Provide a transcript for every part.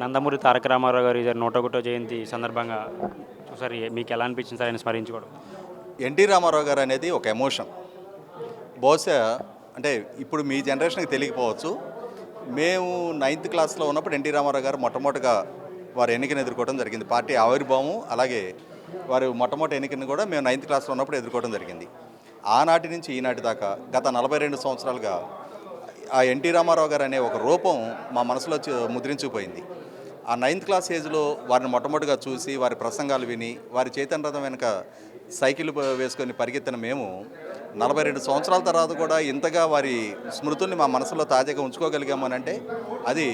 నందమూరి తారక రామారావు గారి నూట ఒకటో జయంతి సందర్భంగా ఒకసారి మీకు ఎలా అనిపించింది సార్ ఆయన స్మరించుకోవడం? ఎన్టీ రామారావు గారు అనేది ఒక ఎమోషన్. బహుశా అంటే ఇప్పుడు మీ జనరేషన్కి తెలియకపోవచ్చు. మేము నైన్త్ క్లాస్లో ఉన్నప్పుడు ఎన్టీ రామారావు గారు మొట్టమొదటిగా వారి ఎన్నికను ఎదుర్కోవడం జరిగింది. పార్టీ ఆవిర్భావం అలాగే వారు మొట్టమొదటి ఎన్నికను కూడా మేము నైన్త్ క్లాస్లో ఉన్నప్పుడు ఎదుర్కోవడం జరిగింది. ఆనాటి నుంచి ఈనాటి దాకా గత నలభై రెండు సంవత్సరాలుగా ఆ ఎన్టీ రామారావు గారు అనే ఒక రూపం మా మనసులో ముద్రించిపోయింది. ఆ నైన్త్ క్లాస్ ఏజ్లో వారిని మొట్టమొదటిగా చూసి వారి ప్రసంగాలు విని వారి చైతన్య రథం వెనుక సైకిల్ వేసుకొని పరిగెత్తిన మేము నలభై రెండు సంవత్సరాల తర్వాత కూడా ఇంతగా వారి స్మృతుల్ని మా మనసులో తాజాగా ఉంచుకోగలిగామనంటే అంటే అది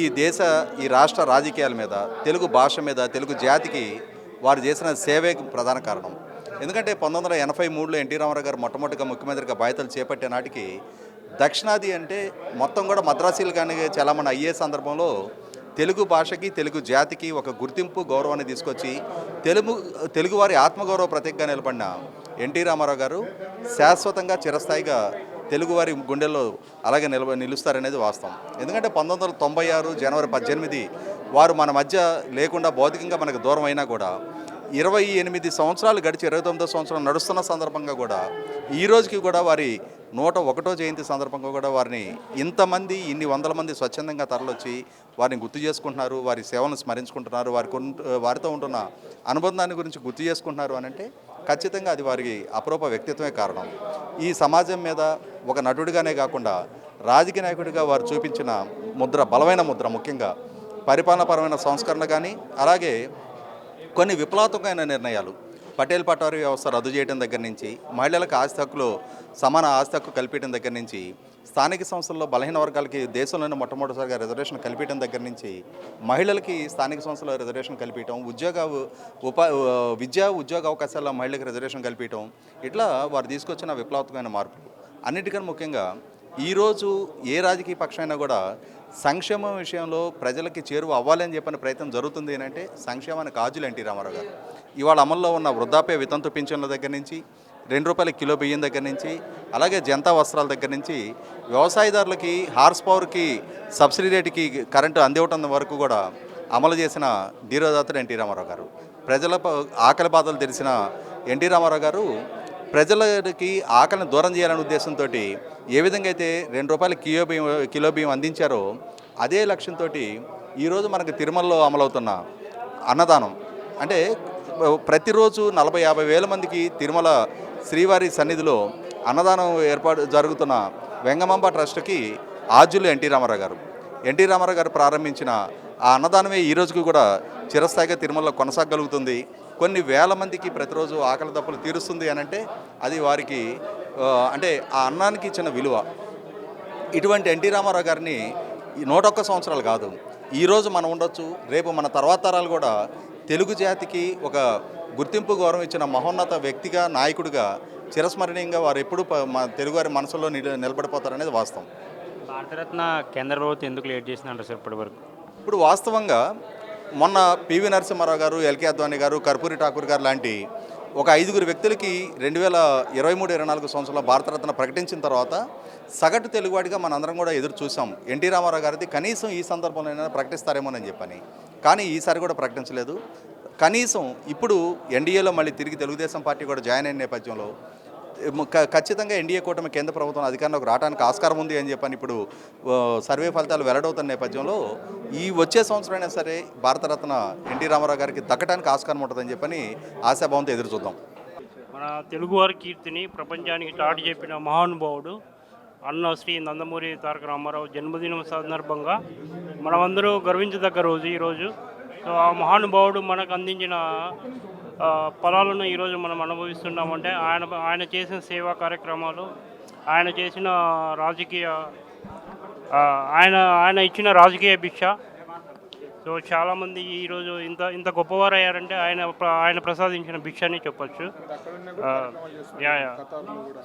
ఈ దేశ ఈ రాష్ట్ర రాజకీయాల మీద తెలుగు భాష మీద తెలుగు జాతికి వారు చేసిన సేవే ప్రధాన కారణం. ఎందుకంటే పంతొమ్మిది వందల ఎనభై మూడులో ఎన్టీ రామారావు గారు మొట్టమొదటిగా ముఖ్యమంత్రిగా బాధ్యతలు చేపట్టే నాటికి దక్షిణాది అంటే మొత్తం కూడా మద్రాసీలు కానీ చాలామంది అయ్యే సందర్భంలో తెలుగు భాషకి తెలుగు జాతికి ఒక గుర్తింపు గౌరవాన్ని తీసుకొచ్చి తెలుగు తెలుగువారి ఆత్మగౌరవ ప్రతీకగా నిలబడిన ఎన్టీ రామారావు గారు శాశ్వతంగా చిరస్థాయిగా తెలుగువారి గుండెల్లో అలాగే నిలబ నిలుస్తారనేది వాస్తవం. ఎందుకంటే పంతొమ్మిది వందల తొంభై ఆరు జనవరి పద్దెనిమిది వారు మన మధ్య లేకుండా భౌతికంగా మనకు దూరం అయినా కూడా ఇరవై ఎనిమిది సంవత్సరాలు గడిచి ఇరవై తొమ్మిదో సంవత్సరం నడుస్తున్న సందర్భంగా కూడా ఈ రోజుకి కూడా వారి నూట ఒకటో జయంతి సందర్భంగా కూడా వారిని ఇంతమంది ఇన్ని వందల మంది స్వచ్ఛందంగా తరలొచ్చి వారిని గుర్తు చేసుకుంటున్నారు వారి సేవలను స్మరించుకుంటున్నారు వారి వారితో ఉంటున్న అనుబంధాన్ని గురించి గుర్తు చేసుకుంటున్నారు అని అంటే ఖచ్చితంగా అది వారికి అపరూప వ్యక్తిత్వమే కారణం. ఈ సమాజం మీద ఒక నటుడిగానే కాకుండా రాజకీయ నాయకుడిగా వారు చూపించిన ముద్ర బలమైన ముద్ర ముఖ్యంగా పరిపాలనపరమైన సంస్కరణ కానీ అలాగే కొన్ని విప్లవాత్మకమైన నిర్ణయాలు. పటేల్ పటవారీ వ్యవస్థ రద్దు చేయడం దగ్గర నుంచి మహిళలకు ఆస్తి హక్కులో సమాన ఆస్తి హక్కు కల్పించడం దగ్గర నుంచి స్థానిక సంస్థల్లో బలహీన వర్గాలకి దేశంలోనే మొట్టమొదటిసారిగా రిజర్వేషన్ కల్పించడం దగ్గర నుంచి మహిళలకి స్థానిక సంస్థల్లో రిజర్వేషన్ కల్పించడం ఉద్యోగ ఉపా విద్యా ఉద్యోగ అవకాశాల్లో మహిళలకు రిజర్వేషన్ కల్పించడం ఇట్లా వారు తీసుకొచ్చిన విప్లవాత్మకమైన మార్పులు. అన్నిటికన్నా ముఖ్యంగా ఈరోజు ఏ రాజకీయ పక్షమైనా కూడా సంక్షేమం విషయంలో ప్రజలకి చేరువ అవ్వాలని చెప్పిన ప్రయత్నం జరుగుతుంది ఏంటంటే సంక్షేమానికి కాజులు ఎన్టీ రామారావు గారు. ఇవాళ అమల్లో ఉన్న వృద్ధాప్య వితంతు పింఛన్ల దగ్గర నుంచి రెండు రూపాయల కిలో బియ్యం దగ్గర నుంచి అలాగే జనతా వస్త్రాల దగ్గర నుంచి వ్యవసాయదారులకి హార్స్ పవర్కి సబ్సిడీ రేటుకి కరెంటు అందివటం వరకు కూడా అమలు చేసిన ధీరోదాతుడు ఎన్టీ రామారావు గారు. ప్రజల ఆకలి బాధలు తెలిసిన ఎన్టీ రామారావు గారు ప్రజలకి ఆకలిని దూరం చేయాలనే ఉద్దేశంతో ఏ విధంగా అయితే రెండు రూపాయల కిలో బియ్యం కిలో బియ్యం అందించారో అదే లక్ష్యంతో ఈరోజు మనకు తిరుమలలో అమలవుతున్న అన్నదానం. అంటే ప్రతిరోజు నలభై యాభై వేల మందికి తిరుమల శ్రీవారి సన్నిధిలో అన్నదానం ఏర్పాటు జరుగుతున్న వెంగమాంబ ట్రస్ట్కి ఆద్యులు ఎన్టీ రామారావు గారు ఎన్టీ రామారావు గారు ప్రారంభించిన ఆ అన్నదానమే ఈ రోజుకి కూడా చిరస్థాయిగా తిరుమలలో కొనసాగలుగుతుంది. కొన్ని వేల మందికి ప్రతిరోజు ఆకలి దప్పులు తీరుస్తుంది అని అంటే అది వారికి అంటే ఆ అన్నానికి ఇచ్చిన విలువ. ఇటువంటి ఎన్టీ రామారావు గారిని నూట ఒక్క సంవత్సరాలు కాదు. ఈరోజు మనం ఉండొచ్చు రేపు మన తర్వాత తరాలు కూడా తెలుగు జాతికి ఒక గుర్తింపు గౌరవం ఇచ్చిన మహోన్నత వ్యక్తిగా నాయకుడిగా చిరస్మరణీయంగా వారు ఎప్పుడు మన తెలుగువారి మనసులో నిల నిలబడిపోతారనేది వాస్తవం. భారతరత్న కేంద్ర ప్రభుత్వం ఎందుకు లేట్ చేసిందంటారు సార్ ఇప్పటి వరకు ఇప్పుడు వాస్తవంగా మొన్న పివి నరసింహారావు గారు ఎల్కే అద్వానీ గారు కర్పూరి ఠాకూర్ గారు లాంటి ఒక ఐదుగురు వ్యక్తులకి రెండు వేల ఇరవై మూడు ఇరవై నాలుగు సంవత్సరంలో భారతరత్న ప్రకటించిన తర్వాత సగటు తెలుగువాడిగా మనందరం కూడా ఎదురు చూసాం ఎన్టీ రామారావు గారిది కనీసం ఈ సందర్భంలో ప్రకటిస్తారేమోనని చెప్పని. కానీ ఈసారి కూడా ప్రకటించలేదు. కనీసం ఇప్పుడు ఎన్డీఏలో మళ్ళీ తిరిగి తెలుగుదేశం పార్టీ కూడా జాయిన్ అయిన నేపథ్యంలో ఖచ్చితంగా ఎన్డీఏ కూటమి కేంద్ర ప్రభుత్వం అధికారంలోకి రావడానికి ఆస్కారం ఉంది అని చెప్పని ఇప్పుడు సర్వే ఫలితాలు వెల్లడవుతున్న నేపథ్యంలో ఈ వచ్చే సంవత్సరం అయినా సరే భారతరత్న ఎన్టీ రామారావు గారికి దక్కడానికి ఆస్కారం ఉంటుందని చెప్పని ఆశాభావంతో ఎదురు చూద్దాం. మన తెలుగువారి కీర్తిని ప్రపంచానికి చాటి చెప్పిన మహానుభావుడు అన్న శ్రీ నందమూరి తారక రామారావు జన్మదినం సందర్భంగా మనమందరూ గర్వించదగ్గ రోజు ఈరోజు. సో ఆ మహానుభావుడు మనకు అందించిన ఫలాలను ఈరోజు మనం అనుభవిస్తున్నామంటే ఆయన ఆయన చేసిన సేవా కార్యక్రమాలు ఆయన చేసిన రాజకీయ ఆయన ఆయన ఇచ్చిన రాజకీయ భిక్ష. సో చాలామంది ఈరోజు ఇంత ఇంత గొప్పవారు అయ్యారంటే ఆయన ఆయన ప్రసాదించిన భిక్ష అని చెప్పొచ్చు యా.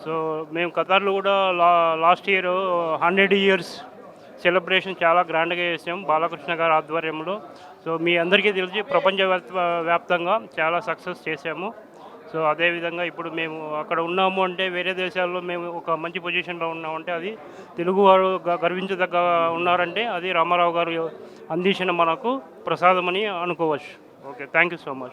సో మేము ఖతార్లో కూడా la last year hundred years celebration చాలా గ్రాండ్గా చేసాం. బాలకృష్ణ గారి ఆధ్వర్యంలో. సో మీ అందరికీ తెలిసి ప్రపంచ వ్యాప్త- వ్యాప్తంగా చాలా సక్సెస్ చేసాము. సో అదేవిధంగా ఇప్పుడు మేము అక్కడ ఉన్నాము అంటే వేరే దేశాల్లో మేము ఒక మంచి పొజిషన్లో ఉన్నామంటే అది తెలుగువారు గ- గర్వించదగ్గ ఉన్నారంటే అది రామారావు గారు అందించిన మనకు ప్రసాదమని అనుకోవచ్చు. Okay thank you so much.